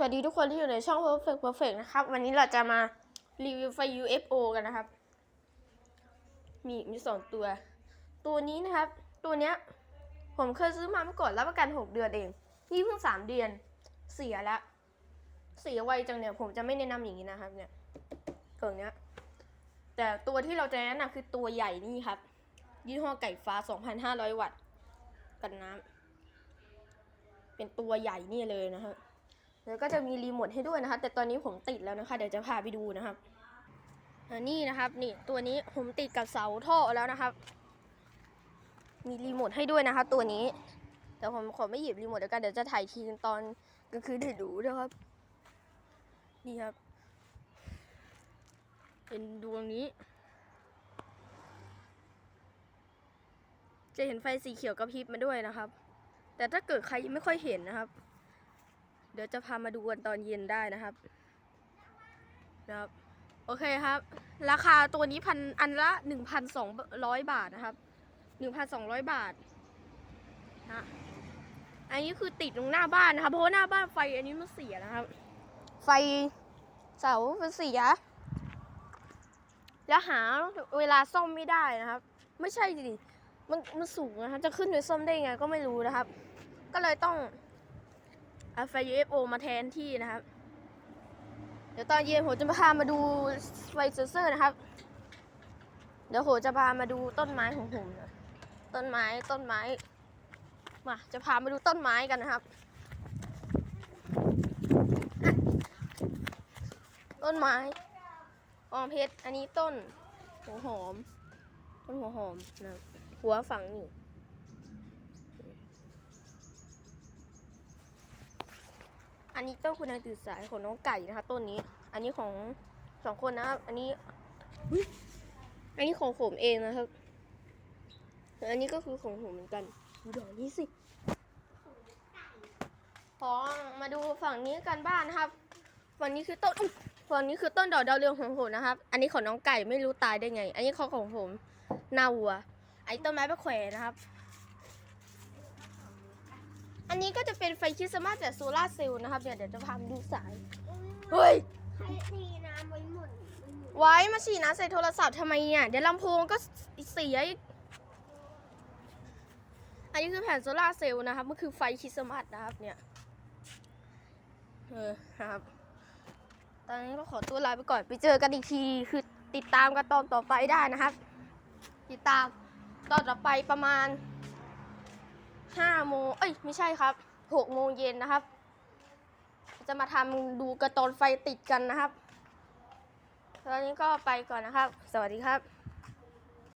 สวัสดีทุกคนที่อยู่ในช่อง Perfect Perfect นะครับ วันนี้เราจะมารีวิวไฟ UFO กันนะครับ มีมีสองตัว ตัวนี้นะครับ ตัวเนี้ย ผมเคยซื้อมาเมื่อก่อนรับประกัน6เดือนเอง นี่เพิ่ง3เดือน เสียแล้วเสียไวจังเนี่ย ผมจะไม่แนะนำอย่างนี้นะครับ เนี่ยกล่องเนี้ย แต่ตัวที่เราจะแนะนำคือตัวใหญ่นี่ครับ ยี่ห้อไก่ฟ้า 2,500 วัตต์ กันน้ำเป็นตัวใหญ่นี่เลยนะครับ แล้วก็จะมีรีโมทให้ด้วยนะคะ แต่ตอนนี้ผมติดแล้วนะคะ เดี๋ยวจะพาไปดูนะครับนนี้นะครับนี่ตัวนี้ผมติดกับเสาท่อแล้วนะครับ มีรีโมทให้ด้วยนะคะตัวนี้ แต่ผมขอไม่หยิบรีโมทเดี๋ยวกันเดี๋ยวจะถ่ายทีตอนกลางคืนให้ดูนะครับ นี่ครับ เป็นดวงนี้ จะเห็นไฟสีเขียวกระพริบมาด้วยนะครับ แต่ถ้าเกิดใครไม่ค่อยเห็นนะครับ ดี๋ยวจะพามาดูกันตอนเย็นได้นะครับนะครับโอเคครับ ราคาตัวนี้พันอันละหนึ่งพันสองร้อยบาทนะครับหนึ่งพันสองร้อยบาทนะอันนี้คือติดตรงหน้าบ้านนะครับ เพราะว่าหน้าบ้านไฟอันนี้มันเสียนะครับ ไฟเสามันเสียแล้วหาเวลาซ่อมไม่ได้นะครับ ไม่ใช่ดิมันมันสูงนะครับจะขึ้นไปซ่อมได้ยังไงก็ไม่รู้นะครับ ก็เลยต้อง เอาไฟ UFO มาแทนที่นะครับ เดี๋ยวตอนเย็นผมจะพามาดูไฟเซนเซอร์นะครับ เดี๋ยวผมจะพามาดูต้นไม้ของผมนะต้นไม้ต้นไม้มาจะพามาดูต้นไม้กันนะครับ ต้นไม้ออมเพชรอันนี้ต้นหัวหอม ต้นหัวหอมนะหัวฝังนี่ อันนี้ต้นคุณนายตื่นสายของน้องไก่นะคะต้นนี้ อันนี้ของสองคนนะครับ อันนี้อันนี้ของผมเองนะครับ อันนี้ก็คือของผมเหมือนกันดูดอกนี้สิพอมาดูฝั่งนี้กันบ้านนะครับ ฝั่งนี้คือต้นฝั่งนี้คือต้นดอกดาวเรืองของผมนะครับ อันนี้ของน้องไก่ไม่รู้ตายได้ไง อันนี้ของของผมนาวัว ไอ้ต้นไม้ประแขวนนะครับ อันนี้ก็จะเป็นไฟคริสต์มาสจากโซลาร์เซลล์นะครับเดี๋ยวเดี๋ยวจะพาไปดูสาย เฮ้ยใครตีน้ำไว้หมดไว้หมดไว้มาฉีดน้ำใส่โทรศัพท์ทำไมเนี่ยเดี๋ยวลำโพงก็เสียอีกอันนี้คือแผ่นโซลาร์เซลล์นะครับ มันคือไฟคริสต์มาสนะครับเนี่ย เออนะครับ ตอนนี้ก็ขอตัวลาไปก่อนไปเจอกันอีกทีคือติดตามกันตอนต่อไปได้นะครับ ติดตามตอนต่อไปประมาณห้า โมงเอ้ยไม่ใช่ครับหกโมงเย็นนะครับ จะมาทำดูกระตอนไฟติดกันนะครับตอนนี้ก็ไปก่อนนะครับ สวัสดีครับ